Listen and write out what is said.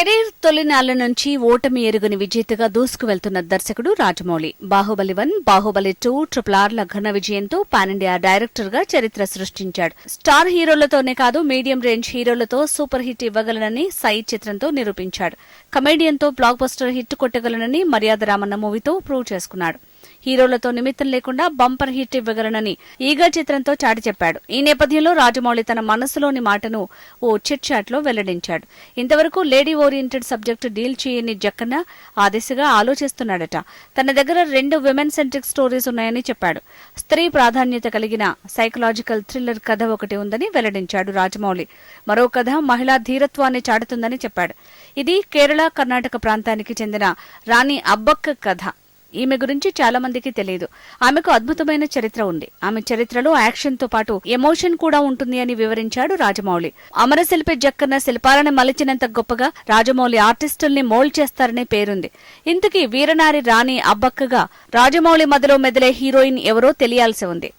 Career తొలినాళ్ళ నుంచి ఓటమి ఎరుగని విజేతగా దూసుకు వెళ్తున్న దర్శకుడు Rajamouli. Baahubali one Baahubali two triple ఆర్ల ఘన విజయంతో పానిండియా డైరెక్టర్గా చరిత్ర సృష్టించాడు. స్టార్ హీరోలతోనే కాదు మీడియం రేంజ్ హీరోలతో సూపర్ హిట్ ఇవ్వగలనని సై చిత్రంతో నిరూపించాడు. కమేడియన్తో బ్లాక్ బస్టర్ హిట్ కొట్టగలనని మర్యాద రామన్న మూవీతో ప్రూవ్ చేసుకున్నాడు. హీరోలతో నిమిత్తం లేకుండా బంపర్ హిట్ ఇవ్వగలనని ఈగా చిత్రంతో చాటి చెప్పాడు. ఈ నేపథ్యంలో రాజమౌళి తన మనసులోని మాటను ఓ చిట్ చాట్లో వెల్లడించాడు. ఇంతవరకు లేడీ ఓరియంటెడ్ సబ్జెక్టు డీల్ చేయని జక్కన్న ఆ దిశగా ఆలోచిస్తున్నాడట. తన దగ్గర రెండు విమెన్ సెంట్రిక్ స్టోరీస్ ఉన్నాయని చెప్పాడు. స్త్రీ ప్రాధాన్యత కలిగిన సైకలాజికల్ థ్రిల్లర్ కథ ఒకటి ఉందని వెల్లడించాడు రాజమౌళి. మరో కథ మహిళా ధీరత్వాన్ని చాటుతుందని చెప్పాడు. ఇది కేరళ కర్ణాటక ప్రాంతానికి చెందిన రాణి అబ్బక్క కథ. ఈమె గురించి చాలా మందికి తెలియదు. ఆమెకు అద్భుతమైన చరిత్ర ఉంది. ఆమె చరిత్రలో యాక్షన్తో పాటు ఎమోషన్ కూడా ఉంటుంది అని వివరించాడు రాజమౌళి. అమర శిల్పి జక్కన్న శిల్పాలను మలిచినంత గొప్పగా రాజమౌళి ఆర్టిస్టుల్ని మోల్డ్ చేస్తారనే పేరుంది. ఇంతకీ వీరనారి రాణి అబ్బక్కగా రాజమౌళి మదిలో మెదిలే హీరోయిన్ ఎవరో తెలియాల్సి ఉంది.